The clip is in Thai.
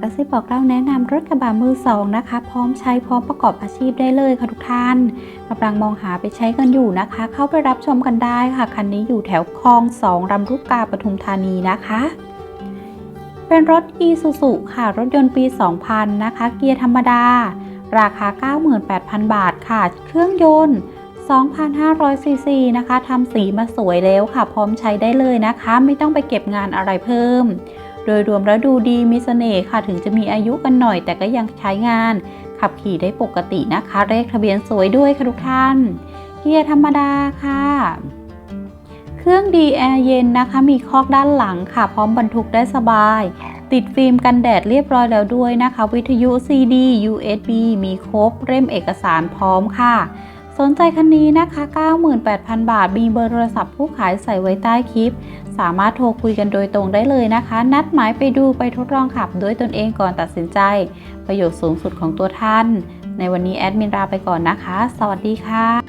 กระซิบบอกเล่าแนะนำรถกระบะมือสองนะคะ พร้อมใช้พร้อมประกอบอาชีพได้เลยค่ะทุกท่านกำลังมองหาไปใช้กันอยู่นะคะ เข้าไปรับชมกันได้ค่ะคันนี้อยู่แถวคลองสองลำลูกกาปทุมธานีนะคะเป็นรถ e s u s u ค่ะรถยนต์ปี 2000 นะคะ เกียร์ธรรมดา ราคา 98,000 บาทค่ะ เครื่องยนต์ 2,500ซีซีนะคะทำสีมาสวยแล้วค่ะ พร้อมใช้ได้เลยนะคะ ไม่ต้องไปเก็บงานอะไรเพิ่ม โดยรวมแล้วดูดีมีเสน่ห์ค่ะถึงจะมีอายุกันหน่อย แต่ก็ยังใช้งาน ขับขี่ได้ปกตินะคะ เลขทะเบียนสวยด้วยค่ะทุกท่าน เกียร์ธรรมดาค่ะ เครื่องดีแอร์เย็นนะคะ มีคอกด้านหลังค่ะ พร้อมบรรทุกได้สบาย ติดฟิล์มกันแดดเรียบร้อยแล้วด้วยนะคะ วิทยุ CD USB มีครบเล่มเอกสารพร้อมค่ะ สนใจคันนี้นะคะ 98,000 บาท มีเบอร์โทรศัพท์ผู้ขายใส่ไว้ใต้คลิป สามารถโทรคุยกันโดยตรงได้เลยนะคะ นัดหมายไปดูไปทดลองขับด้วยตนเองก่อนตัดสินใจ ประโยชน์สูงสุดของตัวท่าน ในวันนี้แอดมินลาไปก่อนนะคะ สวัสดีค่ะ